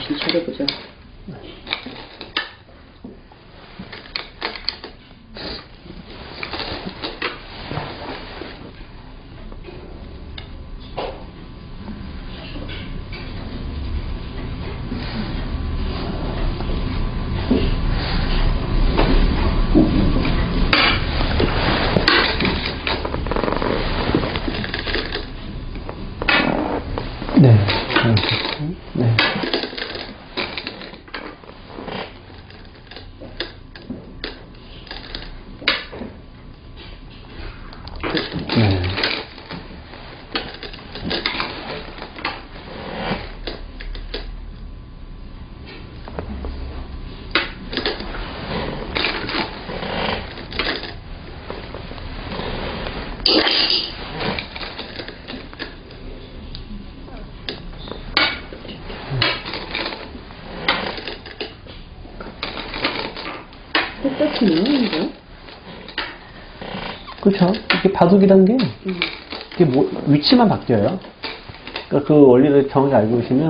정신 차려보자. 네. 잘하셨고. 네. 네. 이거. 그렇죠. 이게 바둑이란 게 음. 이게 뭐, 위치만 바뀌어요. 그러니까 그 원리를 정확히 알고 계시면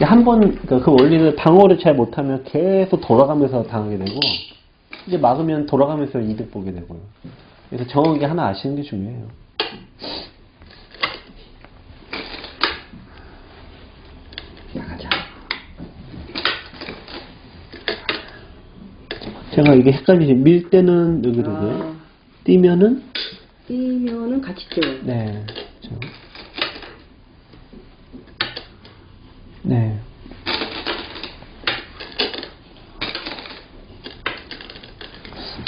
한 번, 그러니까 그 원리를 방어를 잘 못하면 계속 돌아가면서 당하게 되고 이제 막으면 돌아가면서 이득 보게 되고요. 그래서 정확히 하나 아시는 게 중요해요. 나가자. 제가 이게 헷갈리지. 밀 때는 여기로 아, 뛰면은 뛰면은 같이 뛰어요. 네. 그렇죠. 네.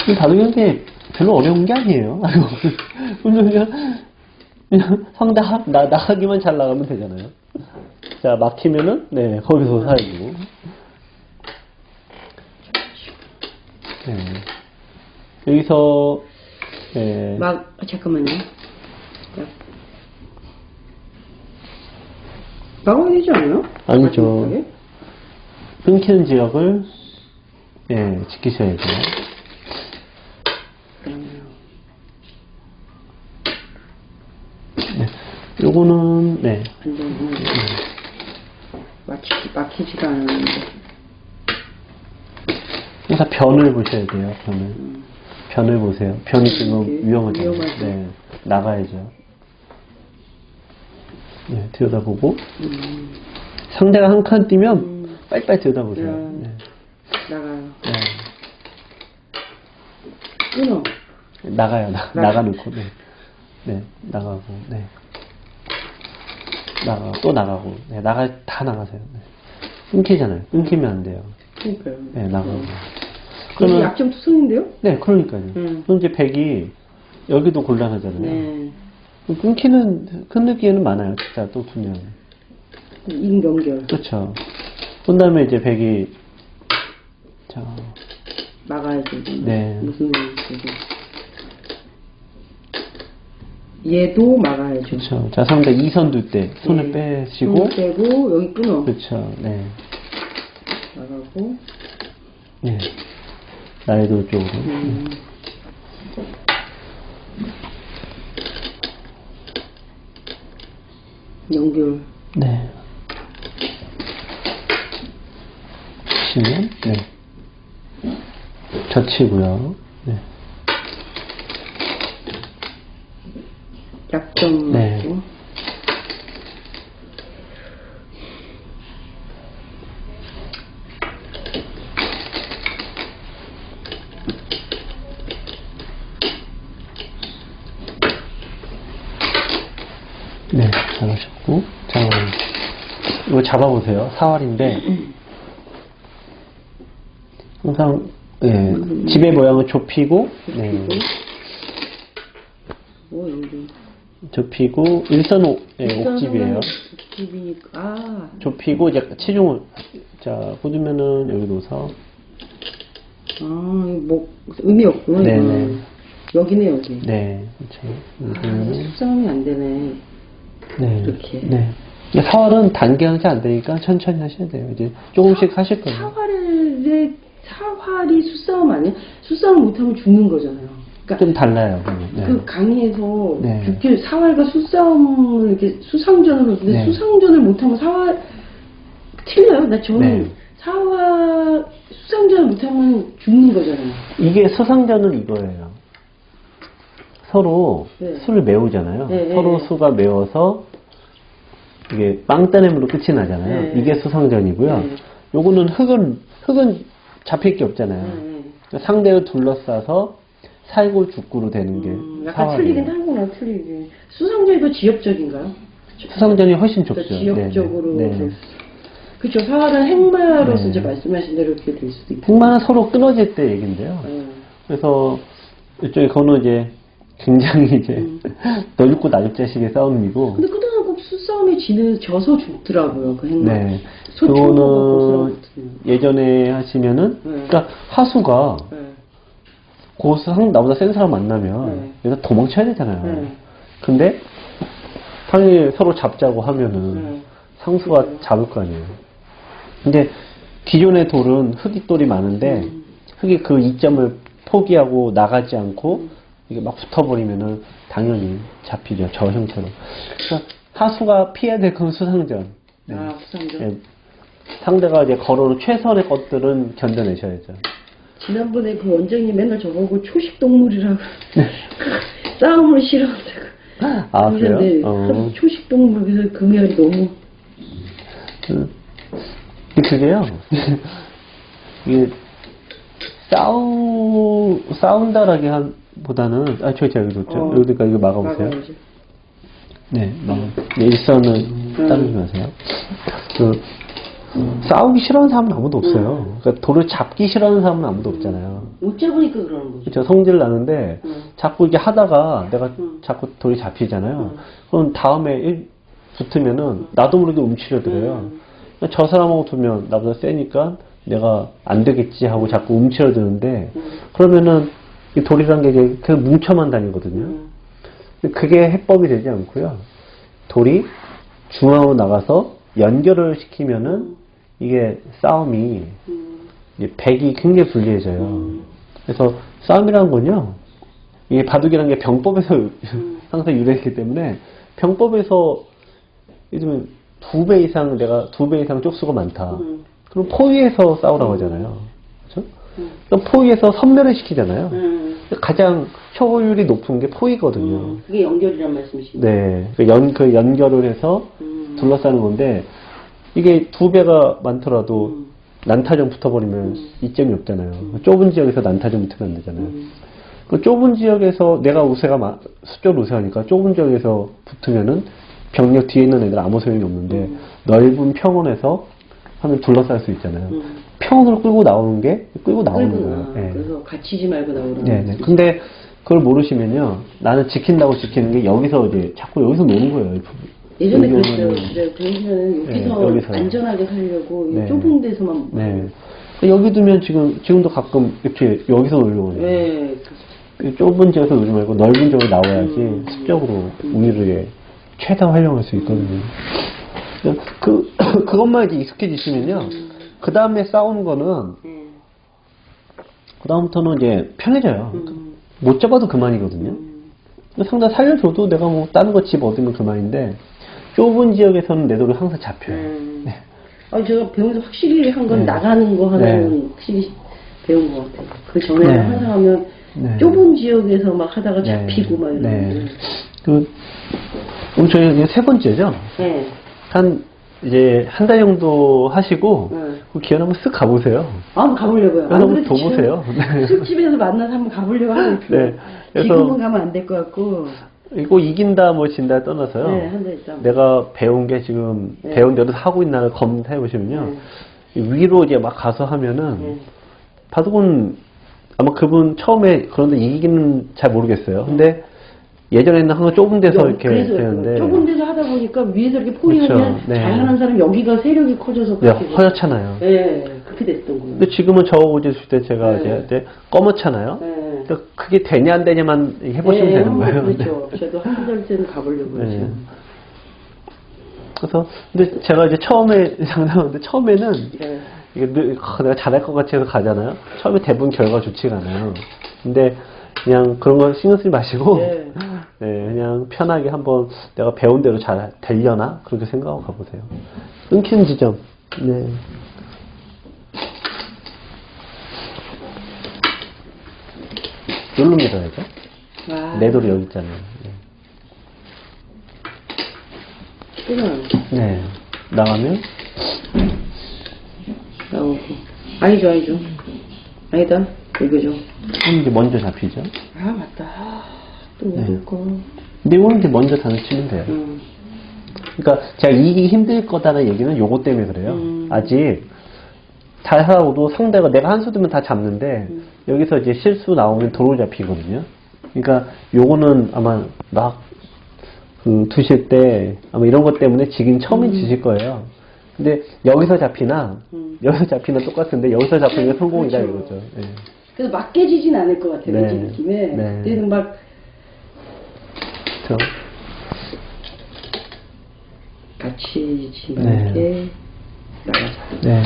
이 다루는 게 별로 어려운 게 아니에요. 그냥, 그냥, 상대 하, 나, 나가기만 잘 나가면 되잖아요. 자, 막히면은, 네, 거기서 살고. 네. 여기서, 네. 막, 아, 잠깐만요. 자. 막아야 되지 않아요? 아니죠. 끊기는 지역을 예, 지키셔야 돼요. 음, 네. 요거는 네. 안 되구나. 막히, 막히지가 않았는데. 항상 변을 보셔야 돼요. 변을. 음. 변을 보세요. 변이 지금 이게 위험하잖아요. 위험하죠. 네. 나가야죠. 네, 들여다보고 음, 상대가 한 칸 뛰면 음, 빨리빨리 들여다보세요. 음. 네. 나가요. 네. 끊어. 나가요. 나, 나가. 나가놓고 네. 네. 나가고 네. 나가 또 나가고 네. 나가 다 나가세요. 네. 끊기잖아요. 끊기면 안 돼요. 그러니까요. 네, 나가고. 음. 그러면 약점 투성인데요? 네, 그러니까요. 음. 그럼 이제 백이 여기도 곤란하잖아요. 네. 끊기는 끊기에는 많아요. 진짜 또 두면. 인연결. 그렇죠. 그 다음에 이제 백이 자, 막아야지. 네. 무슨 얘기지? 얘도 막아야죠. 그렇죠. 자, 상대 이선 둘 때 손을 네. 빼시고 손 빼고 여기 끊어. 그렇죠. 네. 나가고. 네. 나이도 쪽으로. 음. 연결. 네. 치면 네. 젖히고요. 네. 약점. 네, 잡아보세요. 사활인데, 항상, 예, 집의 모양을 좁히고, 네, 뭐 여기. 좁히고, 일선 옥, 예, 옥집이에요. 아. 좁히고, 이제 치중을, 자, 꽂으면은 여기 놓서, 아, 이거 뭐 의미 없구나. 네네. 이거는. 여기네 여기. 네, 그렇죠. 아, 음, 수정이 안 되네. 네. 이렇게. 네. 근데 사활은 단계형이 안 되니까 천천히 하셔야 돼요. 이제 조금씩 하실 거예요. 사활의 사활이 수싸움 아니야? 수싸움 못하면 죽는 거잖아요. 그러니까 좀 달라요. 네. 그 강의에서 네. 죽길 사활과 수싸움을 이렇게 수상전을 하는데 네. 수상전을 못하면 사활 틀려요. 나 저는 네. 사화 수상전 못하면 죽는 거잖아요. 이게 수상전은 이거예요. 서로 네. 술을 메우잖아요. 네, 서로 네. 수가 메워서 이게 빵따냄으로 끝이 나잖아요. 네. 이게 수상전이고요. 네. 요거는 흙은 흙은 잡힐 게 없잖아요. 네, 네. 상대를 둘러싸서 살고 죽고로 되는 게 음, 약간 사활이에요. 틀리긴 하구나, 틀리긴. 수상전이 더 지역적인가요? 수상전이 훨씬 더 좁죠. 지역적으로. 네, 네. 네. 그렇죠. 사활은 행마로서 네. 이제 말씀하신 대로 이렇게 될 수도 있고. 흑마는 서로 끊어질 때 얘긴데요. 네. 그래서 이쪽에 거는 이제 굉장히 이제 음. 너 죽고 나 죽자식의 싸움이고 근데 수싸움에 지는 져서 죽더라고요, 그 행마. 네. 그거는 예전에 하시면은 네. 그러니까 하수가 네. 고수 상 나보다 센 사람 만나면 네. 얘가 도망쳐야 되잖아요. 네. 근데 당연히 서로 잡자고 하면은 네. 상수가 잡을 거 아니에요. 근데 기존의 돌은 흙이 돌이 많은데 음. 흙이 그 이점을 포기하고 나가지 않고 이게 막 붙어버리면은 당연히 잡히죠. 저 형태로. 그러니까 하수가 피해야 될건 수상전. 네. 아, 수상전. 예, 상대가 이제 걸어오는 최선의 것들은 견뎌내셔야죠. 지난번에 그 원장님 맨날 저보고 초식 동물이라고 싸움을 싫어한다고. 아, 그래요? 어. 초식 동물 그래서 그 말이 너무 그, 그게요. 이게 싸우 싸운다라기 한 보다는 아 저기 저기 좋죠. 어. 여기니까 이거 막아보세요. 막아야지. 네, 막 네, 일선은 음. 따르지 마세요. 그 싸우기 싫어하는 사람은 아무도 없어요. 그러니까 돌을 잡기 싫어하는 사람은 아무도 없잖아요. 못 잡으니까 그러는 거죠. 그렇죠. 성질 나는데 음. 자꾸 이게 하다가 내가 음. 자꾸 돌이 잡히잖아요. 음. 그럼 다음에 일- 붙으면은 나도 모르게 움츠려들어요. 음. 저 사람하고 두면 나보다 세니까 내가 안 되겠지 하고 자꾸 움츠려드는데 음. 그러면은 이 돌이란 게 계속 뭉쳐만 다니거든요. 음. 그게 해법이 되지 않고요. 돌이 중앙으로 나가서 연결을 시키면은 이게 싸움이 음. 이제 백이 굉장히 불리해져요. 음. 그래서 싸움이라는 건요. 이게 바둑이라는 게 병법에서 음. 항상 유래했기 때문에 병법에서 예를 두 배 이상 내가 두 배 이상 쪽수가 많다. 음. 그럼 포위해서 싸우라고 하잖아요. 그렇죠? 음. 그럼 포위해서 선멸을 시키잖아요. 음. 가장 효율이 높은 게 포위거든요. 음. 그게 연결이란 말씀이십니까? 네, 그 연, 그 연결을 해서 음. 둘러싸는 건데, 이게 두 배가 많더라도 음. 난타전 붙어버리면 음. 이점이 없잖아요. 좁은 지역에서 난타전 붙으면 안 되잖아요. 음. 그 좁은 지역에서 내가 우세가 마- 수적으로 우세하니까 좁은 지역에서 붙으면은 병력 뒤에 있는 애들 아무 소용이 없는데 음. 넓은 평원에서 하면 둘러쌀 수 있잖아요. 음. 평원으로 끌고 나오는 게 끌고 나오는 거예요. 나. 예. 그래서 갇히지 말고 나오라는 네, 네. 근데 그걸 모르시면요. 나는 지킨다고 지키는 게 여기서 이제 자꾸 여기서 노는 거예요. 예전에 그랬어요. 그래, 저희는 네, 여기서, 여기서. 안전하게 살려고 이 네. 좁은 데서만. 네. 여기 두면 지금, 지금도 가끔 이렇게 여기서 놀려고 해요. 네. 그 좁은 지역에서 놀지 말고 넓은 지역에 나와야지 음. 습적으로 우위를 최다 활용할 수 있거든요. 그, 그것만 이제 익숙해지시면요. 그 다음에 싸우는 거는, 네. 그 다음부터는 이제 편해져요. 음. 못 잡아도 그만이거든요. 음. 상대 살려줘도 내가 뭐 다른 거 집 얻으면 그만인데, 좁은 지역에서는 내 돌이 항상 잡혀요. 음. 네. 아, 제가 배우면서 확실히 한건 네. 나가는 거 하나는 네. 확실히 배운 것 같아요. 그 전에는 네. 항상 하면 네. 좁은 지역에서 막 하다가 네. 잡히고 막 이러는데. 네. 그, 그럼 저희 세 번째죠? 네. 한, 이제 한 달 정도 하시고, 네. 그 기회 한번 쓱 가보세요. 아, 한번 가보려고요. 안 한번 더 보세요. 네. 술집에서 만나서 한번 가보려고 있어요. 네. 그래서- 지금은 가면 안 될 것 같고. 이거 이긴다 뭐 진다 떠나서요. 네, 한달 있다. 내가 배운 게 지금 네. 배운 대로 하고 있나 검토해 보시면요. 위로 이제 막 가서 하면은 네. 바둑은 아마 그분 처음에 그런데 이기기는 잘 모르겠어요. 근데 예전에는 항상 좁은 데서 여- 이렇게 되는데 좁은 데서 하다 보니까 위에서 이렇게 포위하면 그렇죠. 네. 잘하는 사람 여기가 세력이 커져서 네, 그렇게 허옇잖아요. 네, 그렇게 됐던 거예요. 근데 지금은 저 오실 때 제가 네. 이제 검었잖아요. 네. 그러니까 그게 되냐 안 되냐만 해보시면 네, 되는 거예요. 그렇죠. 저도 한두 달 때는 가보려고요. 네. 지금. 그래서 근데 제가 이제 처음에 장담하는데 처음에는 네. 이게 늘, 아, 내가 잘할 것 같이 해서 가잖아요. 처음에 대부분 결과가 좋지가 않아요. 근데 그냥 그런 거 신경 쓰지 마시고 네. 네, 그냥 편하게 한번 내가 배운 대로 잘 되려나 그렇게 생각하고 가보세요. 끊기는 지점 네. 여기로 밀어야죠. 와. 내 돌이 여기 있잖아요. 네. 네. 나가면, 나오고. 아니죠, 아니죠. 아니다. 이거죠. 오는 게 먼저 잡히죠. 아, 맞다. 거. 근데 오는 게 먼저 단어 치면 돼요. 음. 그러니까 제가 이기 힘들 거다는 얘기는 요거 때문에 그래요. 음. 아직 잘 하고도 상대가 내가 한 수 두면 다 잡는데 음. 여기서 이제 실수 나오면 도로 잡히거든요. 그러니까 요거는 아마 막그 두실 때 아마 이런 것 때문에 지금 처음에 지실 거예요. 근데 여기서 잡히나 음. 여기서 잡히나 똑같은데 여기서 잡히는 게 성공이다 그렇죠. 이거죠. 예. 그래서 막 깨지진 않을 것 같아요. 네. 왠지 느낌에. 네. 막 그렇죠. 같이 네. 지mar게 나가자. 네.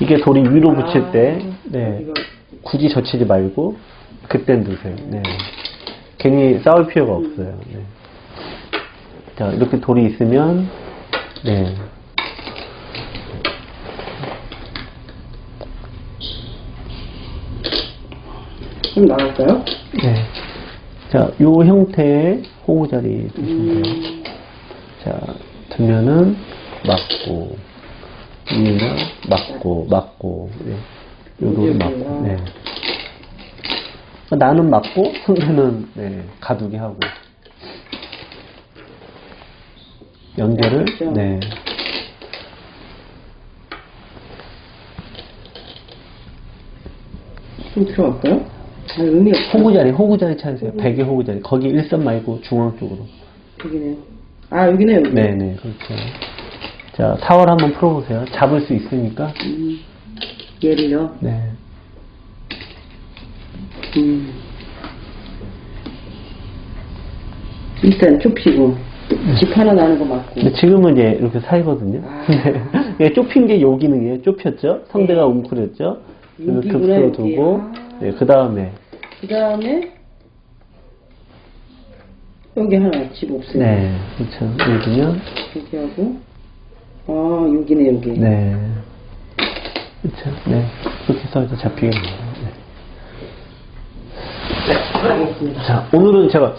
이게 돌이 위로 붙일 아, 때, 네. 굳이 젖히지 말고, 그땐 두세요. 네. 괜히 싸울 필요가 없어요. 네. 자, 이렇게 돌이 있으면, 네. 좀 나갈까요? 네. 자, 요 형태의 호구 자리 두시면 돼요. 음. 자, 두면은 맞고, 위나 맞고, 맞고, 네. 요도 맞고, 네. 나는 맞고, 상대는, 네, 가두게 하고. 연결을, 그렇죠. 네. 좀 들어갈까요? 아, 의미 없어. 호구 자리, 호구 자리 찾으세요. 베개 호구 자리. 거기 일선 말고 중앙 쪽으로. 여기네요. 아, 여기네, 여기. 네네, 그렇죠. 자, 타월 한번 풀어보세요. 잡을 수 있으니까. 음, 얘를요. 네. 음. 일단 좁히고 집 하나 나는 거 맞고 근데 지금은 이제 이렇게 사이거든요. 아. 네. 예, 좁힌 게요 기능이에요. 좁혔죠? 상대가 네. 웅크렸죠? 그래서 여기구나, 급수로 여기. 두고, 아. 네, 그 다음에, 그 다음에 여기 하나 집 없어요 네, 그렇죠. 여기면, 여기 하고 아 여기네 여기 네. 그렇죠. 네. 그렇게 해서 이제 잡히게 됩니다. 네. 알겠습니다 자, 오늘은 제가